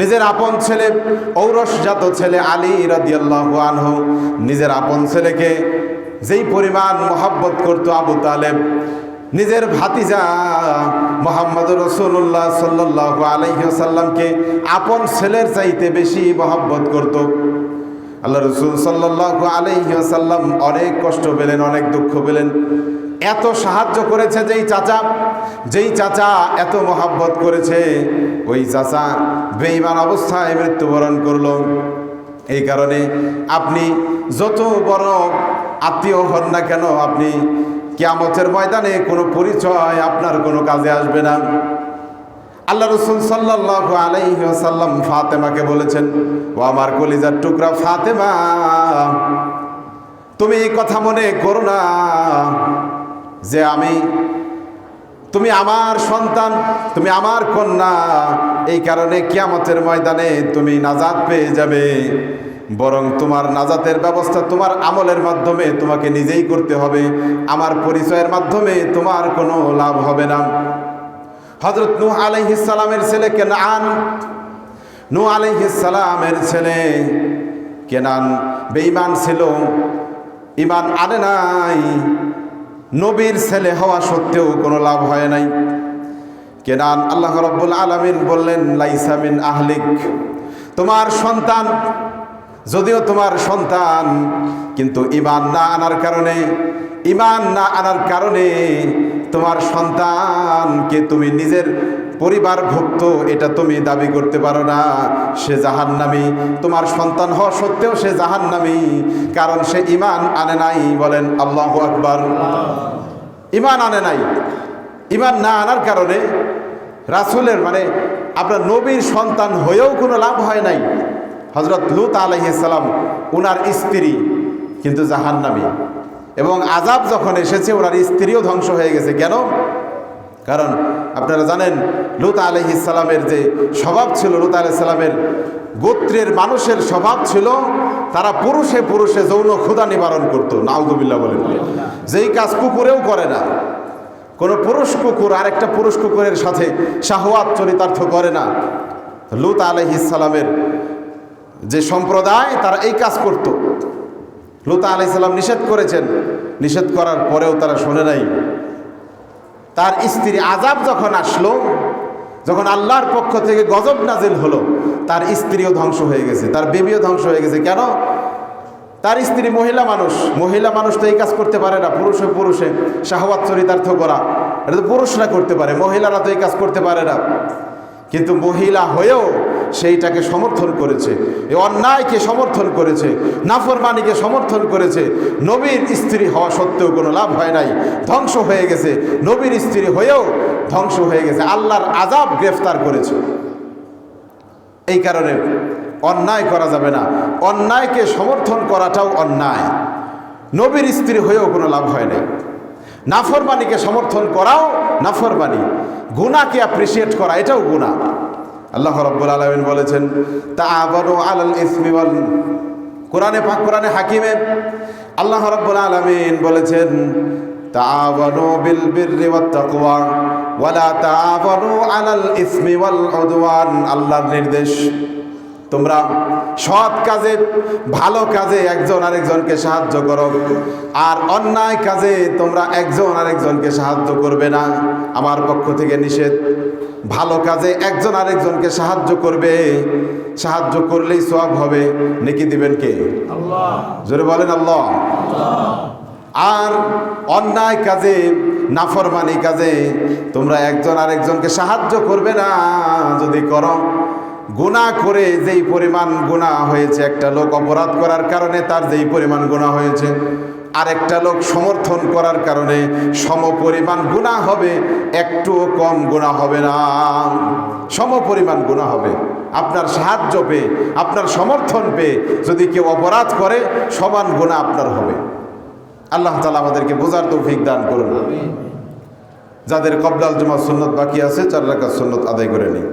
নিজের আপন ছেলে, ঔরসজাত ছেলে আলী রাদিয়াল্লাহু আনহু নিজের আপন ছেলেকে যেই পরিমাণ মোহাব্বত করত আবু তালেব, নিজের ভাতিজা মোহাম্মদ রসুল্লাহ সাল্লাহ আলাইসাল্লামকে আপন ছেলের চাইতে বেশি মোহাব্বত করত। আল্লাহ রসুল সাল্লাহ আলাইসাল্লাম অনেক কষ্ট পেলেন, অনেক দুঃখ পেলেন। এত সাহায্য করেছে যেই চাচা যেই চাচা এত মহাব্বত করেছে, ওই চাচা বেইমান অবস্থায় মৃত্যুবরণ করল। এই কারণে আপনি যত বড় আত্মীয় হন না কেন, আপনি কিয়ামতের ময়দানে কোনো পরিচয় আপনার কোনো কাজে আসবে না। আল্লাহ রসুল সাল্লাহ আলাইসাল্লাম ফাতেমাকে বলেছেন, ও আমার কলিজার টুকরা ফাতেমা, তুমি এই কথা মনে করো না যে আমি তুমি আমার সন্তান, তুমি আমার কন্যা। এই কারণে কিয়ামতের ময়দানে তুমি নাজাদ পেয়ে যাবে। বরং তোমার নাজাতের ব্যবস্থা তোমার আমলের মাধ্যমে তোমাকে নিজেই করতে হবে। আমার পরিচয়ের মাধ্যমে তোমার কোনো লাভ হবে না। হজরত নু আলাইহিসালামের ছেলে কেনান নু আলাইহিসালামের ছেলে কেনান বেঈমান ছিল। ইমান আনে নাই। নবীর ছেলে হওয়া সত্ত্বেও কোনো লাভ হয় নাই। কেনান আল্লাহ রব্বুল আলমিন বললেন লাইসামিন আহলিক। তোমার সন্তান, যদিও তোমার সন্তান, কিন্তু ইমান না আনার কারণে ইমান না আনার কারণে তোমার সন্তানকে তুমি নিজের পরিবার ভুক্ত এটা তুমি দাবি করতে পারো না। সে জাহান্নামি। তোমার সন্তান হওয়া সত্ত্বেও সে জাহান্নামি। কারণ সে ইমান আনে নাই বলেন আল্লাহ আকবর। ইমান আনে নাই। ইমান না আনার কারণে রাসুলের মানে আপনার নবীর সন্তান হয়েও কোনো লাভ হয় নাই। হজরত লুত আলহিসাল্লাম উনার স্ত্রী, কিন্তু জাহান্নামী। এবং আজাব যখন এসেছে ওনার স্ত্রীও ধ্বংস হয়ে গেছে। কেন? কারণ আপনারা জানেন, লুত আলহিসাল্লামের যে স্বভাব ছিল, লুত আলাইসাল্লামের গোত্রের মানুষের স্বভাব ছিল, তারা পুরুষে পুরুষে যৌন ক্ষুধা নিবারণ করতো নাউদুবিল্লা বলেন। যেই কাজ কুকুরেও করে না, কোনো পুরুষ কুকুর, আরেকটা পুরুষ কুকুরের সাথে শাহওয়াত চরিতার্থ করে না। লুত আলহিসাল্লামের যে সম্প্রদায়, তারা এই কাজ করত। লুতা আলাইসাল্লাম নিষেধ করেছেন, নিষেধ করার পরেও তারা শোনে নাই। তার স্ত্রী আজাব যখন আসলো, যখন আল্লাহর পক্ষ থেকে গজব নাজিল হলো, তার স্ত্রীও ধ্বংস হয়ে গেছে, তার বেবিও ধ্বংস হয়ে গেছে। কেন? তার স্ত্রী মহিলা মানুষ মহিলা মানুষ তো এই কাজ করতে পারে না, পুরুষে পুরুষে শাহবাদ চরিতার্থ করা, এটা তো পুরুষরা করতে পারে, মহিলারা তো এই কাজ করতে পারে না। কিন্তু মহিলা হয়েও সেইটাকে সমর্থন করেছে। এই অন্যায়কে সমর্থন করেছে, নাফরমানিকে সমর্থন করেছে। নবীর স্ত্রী হওয়া সত্ত্বেও কোনো লাভ হয় নাই, ধ্বংস হয়ে গেছে। নবীর স্ত্রী হয়েও ধ্বংস হয়ে গেছে, আল্লাহর আজাব গ্রেফতার করেছে। এই কারণে অন্যায় করা যাবে না। অন্যায়কে সমর্থন করাটাও অন্যায়। নবীর স্ত্রী হয়েও কোনো লাভ হয় নাই। নাফরমানিকে সমর্থন করাও নাফরমানি। গুণাকে অ্যাপ্রিসিয়েট করা, এটাও গুণা আল্লাহ রব্বুল আলমিন বলেছেন তা আবারও আলাল ইসমিওয়াল কোরআনে পাক, কোরআনে হাকিমে আল্লাহ রব্বুল আলমিন বলেছেন ওয়াত তাকওয়া ওয়ালা তাআবানু আলাল ইসমি ওয়াল উদওয়ান। আল্লাহর নির্দেশ। তোমরা সৎ কাজে, ভালো কাজে একজন আরেকজনকে সাহায্য করো, আর অন্যায় কাজে তোমরা একজন আরেকজনকে সাহায্য করবে না। আমার পক্ষ থেকে নিষেধ। ভালো কাজে একজন আরেকজনকে সাহায্য করবে। সাহায্য করলেই সব হবে। নেকি দিবেন কে? জোরে বলেন আল্লাহ। আর অন্যায় কাজে নাফরমানি কাজে তোমরা একজন আরেকজনকে সাহায্য করবে না। যদি করো গুণা করে যেই পরিমাণ গুণা হয়েছে একটা লোক অপরাধ করার কারণে তার যেই পরিমাণ গুণা হয়েছে আরেকটা লোক সমর্থন করার কারণে সমপরিমাণ গুণা হবে, একটুও কম গুণা হবে না। সমপরিমাণ গুণা হবে। আপনার সাহায্য পেয়ে, আপনার সমর্থন পেয়ে যদি কেউ অপরাধ করে, সমান গুণা আপনার হবে। আল্লাহ তালা আমাদেরকে বোঝার তৌফিক দান করুন। যাদের কবলাল জমা সুন্নত বাকি আছে, চার রাকাত সুন্নত আদায় করে নিই